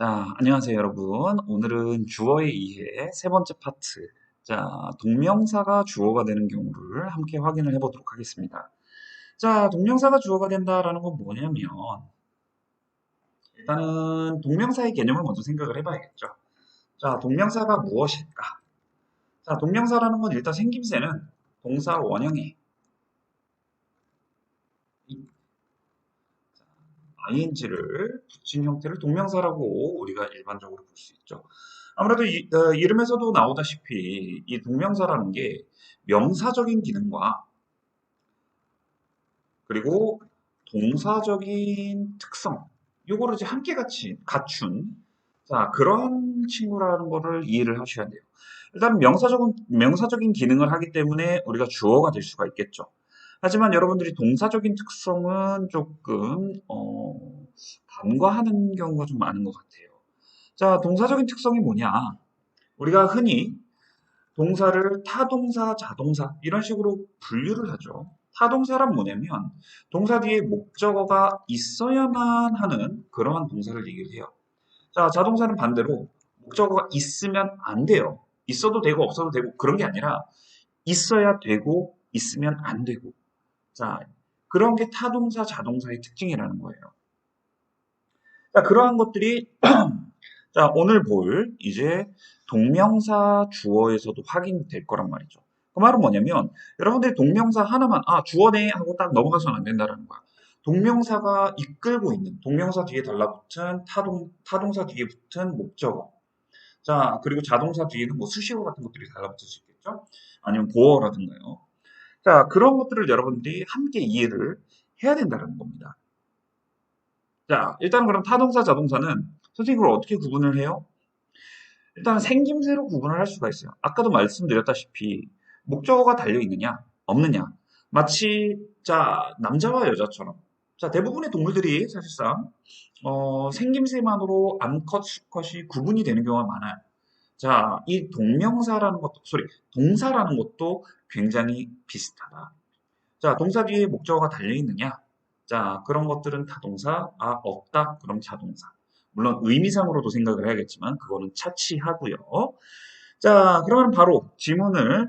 자, 안녕하세요, 여러분. 오늘은 주어에 의해 세 번째 파트. 자, 동명사가 주어가 되는 경우를 함께 확인을 해보도록 하겠습니다. 자, 동명사가 주어가 된다라는 건 뭐냐면, 일단은 동명사의 개념을 먼저 생각을 해봐야겠죠. 자, 동명사가 무엇일까? 자, 동명사라는 건 일단 생김새는 동사 원형에 ing를 붙인 형태를 동명사라고 우리가 일반적으로 볼 수 있죠. 아무래도 이, 어, 이름에서도 나오다시피 이 동명사라는 게 명사적인 기능과 그리고 동사적인 특성 요거를 이제 함께 같이 갖춘 자 그런 친구라는 거를 이해를 하셔야 돼요. 일단 명사적인 명사적인 기능을 하기 때문에 우리가 주어가 될 수가 있겠죠. 하지만 여러분들이 동사적인 특성은 조금 어, 간과하는 경우가 좀 많은 것 같아요. 자, 동사적인 특성이 뭐냐? 우리가 흔히 동사를 타동사, 자동사 이런 식으로 분류를 하죠. 타동사란 뭐냐면 동사 뒤에 목적어가 있어야만 하는 그러한 동사를 얘기를 해요. 자, 자동사는 반대로 목적어가 있으면 안 돼요. 있어도 되고 없어도 되고 그런 게 아니라 있어야 되고 있으면 안 되고 자, 그런 게 타동사, 자동사의 특징이라는 거예요. 자, 그러한 것들이 자, 오늘 볼 이제 동명사 주어에서도 확인될 거란 말이죠. 그 말은 뭐냐면 여러분들이 동명사 하나만 아 주어네 하고 딱 넘어가서는 안 된다는 거야. 동명사가 이끌고 있는 동명사 뒤에 달라붙은 타동 타동사 뒤에 붙은 목적어. 자 그리고 자동사 뒤에는 뭐 수식어 같은 것들이 달라붙을 수 있겠죠. 아니면 보어라든가요. 자, 그런 것들을 여러분들이 함께 이해를 해야 된다는 겁니다. 자, 일단 그럼 타동사, 자동사는 선생님 을 어떻게 구분을 해요? 일단 생김새로 구분을 할 수가 있어요. 아까도 말씀드렸다시피 목적어가 달려 있느냐, 없느냐. 마치 자 남자와 여자처럼 자 대부분의 동물들이 사실상 어, 생김새만으로 암컷, 수컷이 구분이 되는 경우가 많아요. 자, 이 동명사라는 것도, 소리, 동사라는 것도 굉장히 비슷하다. 자, 동사 뒤에 목적어가 달려있느냐? 자, 그런 것들은 타동사, 아, 없다? 그럼 자동사. 물론 의미상으로도 생각을 해야겠지만, 그거는 차치하고요. 자, 그러면 바로 지문을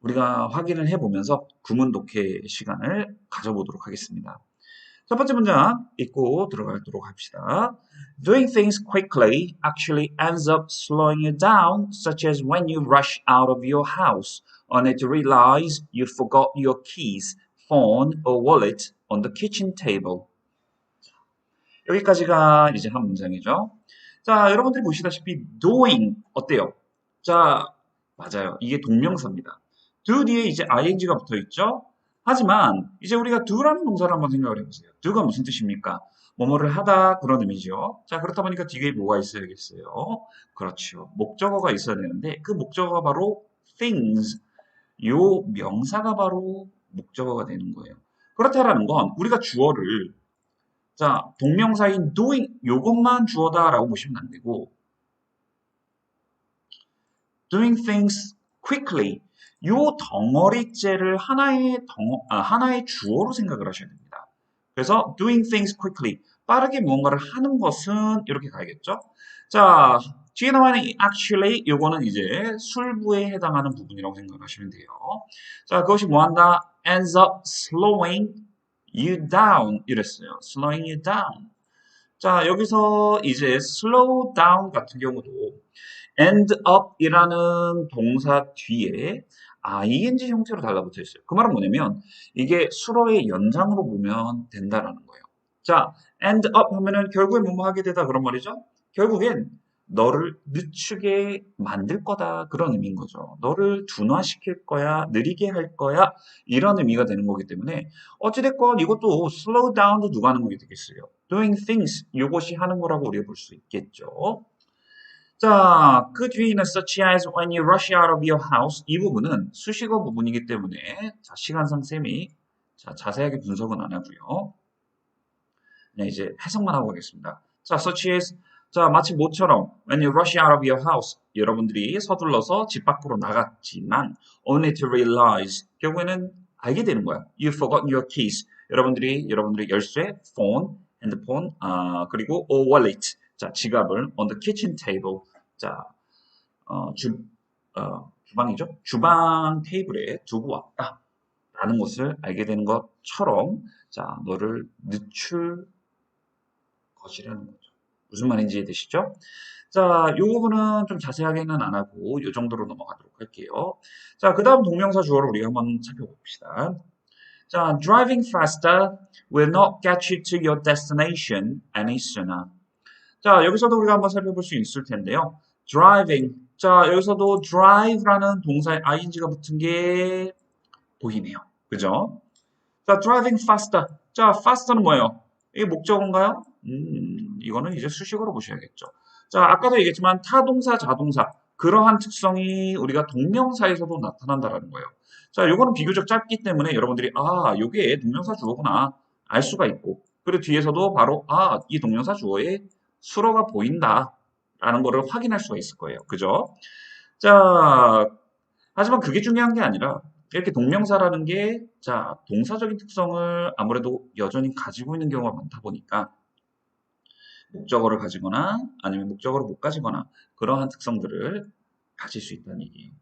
우리가 확인을 해보면서 구문 독해 시간을 가져보도록 하겠습니다. 첫 번째 문장 읽고 들어가도록 합시다. Doing things quickly actually ends up slowing you down, such as when you rush out of your house only to realize you forgot your keys, phone, or wallet on the kitchen table. 여기까지가 이제 한 문장이죠. 자, 여러분들이 보시다시피 doing 어때요? 자, 맞아요. 이게 동명사입니다. do 뒤에 이제 ing가 붙어 있죠. 하지만 이제 우리가 do라는 동사를 한번 생각을 해보세요. do가 무슨 뜻입니까? 뭐뭐를 하다 그런 의미죠. 자 그렇다 보니까 뒤에 뭐가 있어야겠어요? 그렇죠. 목적어가 있어야 되는데 그 목적어가 바로 things. 요 명사가 바로 목적어가 되는 거예요. 그렇다라는 건 우리가 주어를 자 동명사인 doing 요것만 주어다라고 보시면 안 되고 doing things quickly 요 덩어리째를 하나의 덩어, 아, 하나의 주어로 생각을 하셔야 됩니다. 그래서 doing things quickly 빠르게 무언가를 하는 것은 이렇게 가야겠죠. 자 뒤에 나와 있는 actually 요거는 이제 술부에 해당하는 부분이라고 생각하시면 돼요. 자 그것이 뭐한다? ends up slowing you down 이랬어요. slowing you down. 자 여기서 이제 slow down 같은 경우도 end up이라는 동사 뒤에 ing 형태로 달라붙어 있어요. 그 말은 뭐냐면 이게 수로의 연장으로 보면 된다라는 거예요. 자, end up 하면은 결국에 뭐뭐 하게 되다 그런 말이죠. 결국엔 너를 늦추게 만들 거다 그런 의미인 거죠. 너를 둔화시킬 거야, 느리게 할 거야 이런 의미가 되는 거기 때문에 어찌됐건 이것도 slow down도 누가 하는 거게 되겠어요. doing things 이것이 하는 거라고 우리가 볼 수 있겠죠. 자, 그 뒤에 있는 such as when you rush out of your house 이 부분은 수식어 부분이기 때문에 자, 시간상 쌤이 자, 자세하게 분석은 안 하고요. 네, 이제 해석만 하고 가겠습니다. 자, such as 자, 마치 모처럼 when you rush out of your house 여러분들이 서둘러서 집 밖으로 나갔지만 only to realize 결국에는 알게 되는 거야. You forgot your keys. 여러분들이 여러분들의 열쇠, phone, 핸드폰, 아, 그리고 or wallet 자, 지갑을 on the kitchen table. 자, 어, 주, 어, 주방이죠? 주방 테이블에 두고 왔다. 라는 것을 알게 되는 것처럼, 자, 너를 늦출 것이라는 거죠. 무슨 말인지 이해되시죠? 자, 이 부분은 좀 자세하게는 안 하고, 이 정도로 넘어가도록 할게요. 자, 그 다음 동명사 주어를 우리가 한번 살펴봅시다. 자, driving faster will not get you to your destination any sooner. 자, 여기서도 우리가 한번 살펴볼 수 있을 텐데요. driving. 자, 여기서도 drive라는 동사에 ing가 붙은 게 보이네요. 그죠? 자, driving faster. 자, faster는 뭐예요? 이게 목적어인가요? 음, 이거는 이제 수식어로 보셔야겠죠. 자, 아까도 얘기했지만 타동사, 자동사. 그러한 특성이 우리가 동명사에서도 나타난다라는 거예요. 자, 요거는 비교적 짧기 때문에 여러분들이 아, 요게 동명사 주어구나 알 수가 있고 그리고 뒤에서도 바로 아, 이 동명사 주어에 수로가 보인다라는 거를 확인할 수가 있을 거예요. 그죠? 자, 하지만 그게 중요한 게 아니라 이렇게 동명사라는 게 자, 동사적인 특성을 아무래도 여전히 가지고 있는 경우가 많다 보니까 목적어를 가지거나 아니면 목적어를 못 가지거나 그러한 특성들을 가질 수 있다는 얘기예요.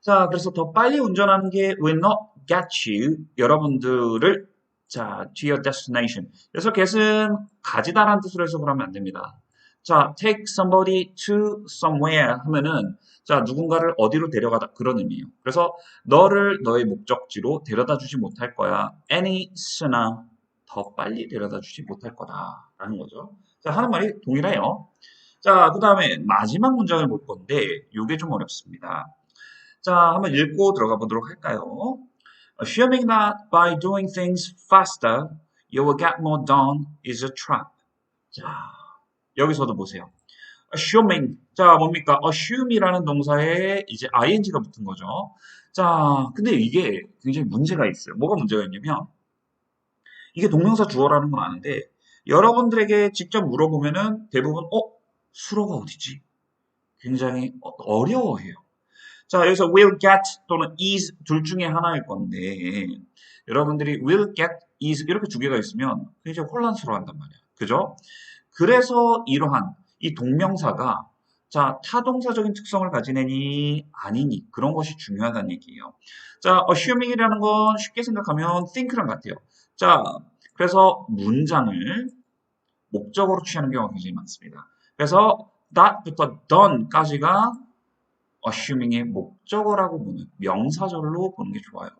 자, 그래서 더 빨리 운전하는 게 will not get you 여러분들을 자, to your destination. 그래서 get은 가지다라는 뜻으로 해서 그러면 안 됩니다. 자, take somebody to somewhere 하면은 자, 누군가를 어디로 데려가다 그런 의미예요. 그래서 너를 너의 목적지로 데려다 주지 못할 거야. any sooner 더 빨리 데려다 주지 못할 거다라는 거죠. 자, 하는 말이 동일해요. 자, 그 다음에 마지막 문장을 볼 건데 이게 좀 어렵습니다. 자, 한번 읽고 들어가 보도록 할까요? Assuming that by doing things faster, you will get more done is a trap. 자, 여기서도 보세요. assuming. 자, 뭡니까? assume이라는 동사에 이제 ing가 붙은 거죠. 자, 근데 이게 굉장히 문제가 있어요. 뭐가 문제가 있냐면, 이게 동명사 주어라는 건 아는데, 여러분들에게 직접 물어보면은 대부분, 어? 수로가 어디지? 굉장히 어려워해요. 자, 여기서 will get 또는 is 둘 중에 하나일 건데, 여러분들이 will get, is 이렇게 두 개가 있으면 굉장히 혼란스러워 한단 말이야. 그죠? 그래서 이러한 이 동명사가 자, 타동사적인 특성을 가진 애니 아니니 그런 것이 중요하다는 얘기예요. 자, assuming이라는 건 쉽게 생각하면 think랑 같아요. 자, 그래서 문장을 목적으로 취하는 경우가 굉장히 많습니다. 그래서 that부터 done까지가 assuming의 목적어라고 보는 명사절로 보는 게 좋아요.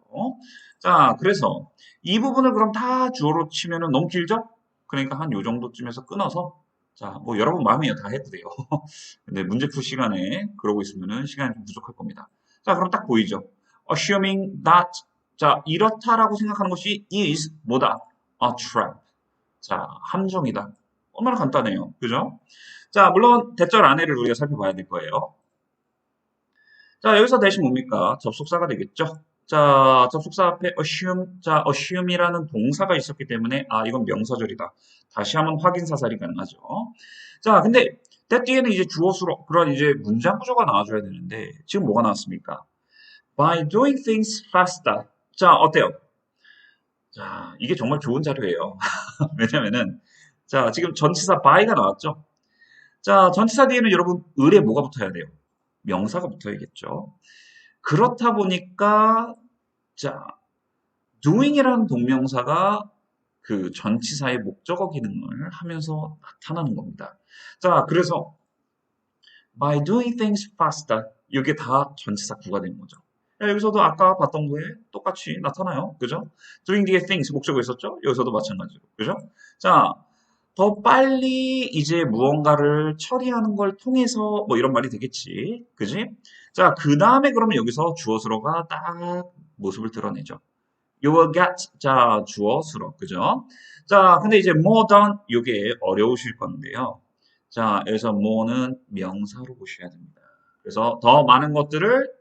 자, 그래서 이 부분을 그럼 다 주어로 치면은 너무 길죠? 그러니까 한 요 정도쯤에서 끊어서 자, 뭐 여러분 마음이야 다 해도 돼요. 근데 문제 풀 시간에 그러고 있으면은 시간이 좀 부족할 겁니다. 자, 그럼 딱 보이죠? assuming that 자, 이렇다라고 생각하는 것이 is 뭐다? a trap. 자, 함정이다. 얼마나 간단해요. 그죠? 자, 물론 대절 안에를 우리가 살펴봐야 될 거예요. 자, 여기서 대신 뭡니까? 접속사가 되겠죠? 자, 접속사 앞에 assume, 자, assume이라는 동사가 있었기 때문에, 아, 이건 명사절이다. 다시 한번 확인 사살이 가능하죠. 자, 근데, 때 뒤에는 이제 주어수로, 그런 이제 문장 구조가 나와줘야 되는데, 지금 뭐가 나왔습니까? By doing things faster. 자, 어때요? 자, 이게 정말 좋은 자료예요. 왜냐면은, 자, 지금 전치사 by가 나왔죠? 자, 전치사 뒤에는 여러분, 을에 뭐가 붙어야 돼요? 명사가 붙어야겠죠. 그렇다 보니까 자 doing이라는 동명사가 그 전치사의 목적어 기능을 하면서 나타나는 겁니다. 자 그래서 by doing things faster 이게 다 전치사 구가 되는 거죠. 여기서도 아까 봤던 거에 똑같이 나타나요. 그죠? doing the things 목적어 있었죠? 여기서도 마찬가지로. 그죠? 자, 더 빨리 이제 무언가를 처리하는 걸 통해서 뭐 이런 말이 되겠지. 그지? 자, 그 다음에 그러면 여기서 주어수로가 딱 모습을 드러내죠. You will get, 자, 주어수로. 그죠? 자, 근데 이제 more than, 이게 어려우실 건데요. 자, 여기서 more는 명사로 보셔야 됩니다. 그래서 더 많은 것들을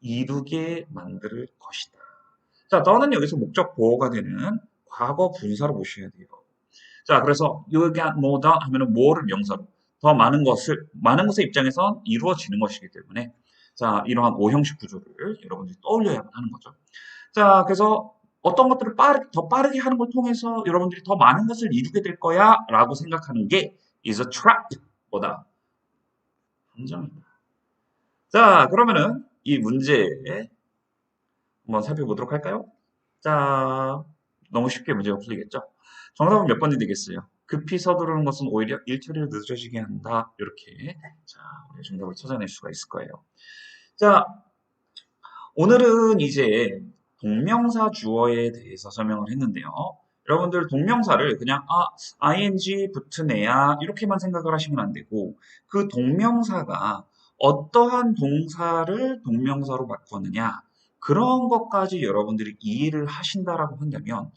이루게 만들 것이다. 자, 더는 여기서 목적 보호가 되는 과거 분사로 보셔야 돼요. 자, 그래서 more than 하면은 more를 명사로 더 많은 것을 많은 것의 입장에선 이루어지는 것이기 때문에 자 이러한 오형식 구조를 여러분들이 떠올려야만 하는 거죠. 자 그래서 어떤 것들을 빠르, 더 빠르게 하는 걸 통해서 여러분들이 더 많은 것을 이루게 될 거야 라고 생각하는 게 is a trap. 뭐다? 함정이다. 자, 그러면은 이 문제 한번 살펴보도록 할까요? 자, 너무 쉽게 문제가 풀리겠죠? 정답은 몇 번이 되겠어요? 급히 서두르는 것은 오히려 일처리를 늦어지게 한다. 이렇게 자, 정답을 찾아낼 수가 있을 거예요. 자, 오늘은 이제 동명사 주어에 대해서 설명을 했는데요. 여러분들 동명사를 그냥 아, ing 붙은 애야 이렇게만 생각을 하시면 안 되고 그 동명사가 어떠한 동사를 동명사로 바꾸느냐 그런 것까지 여러분들이 이해를 하신다라고 한다면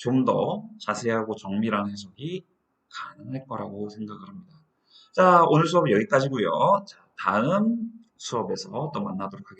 좀 더 자세하고 정밀한 해석이 가능할 거라고 생각을 합니다. 자, 오늘 수업 여기까지고요. 자, 다음 수업에서 또 만나도록 하겠습니다.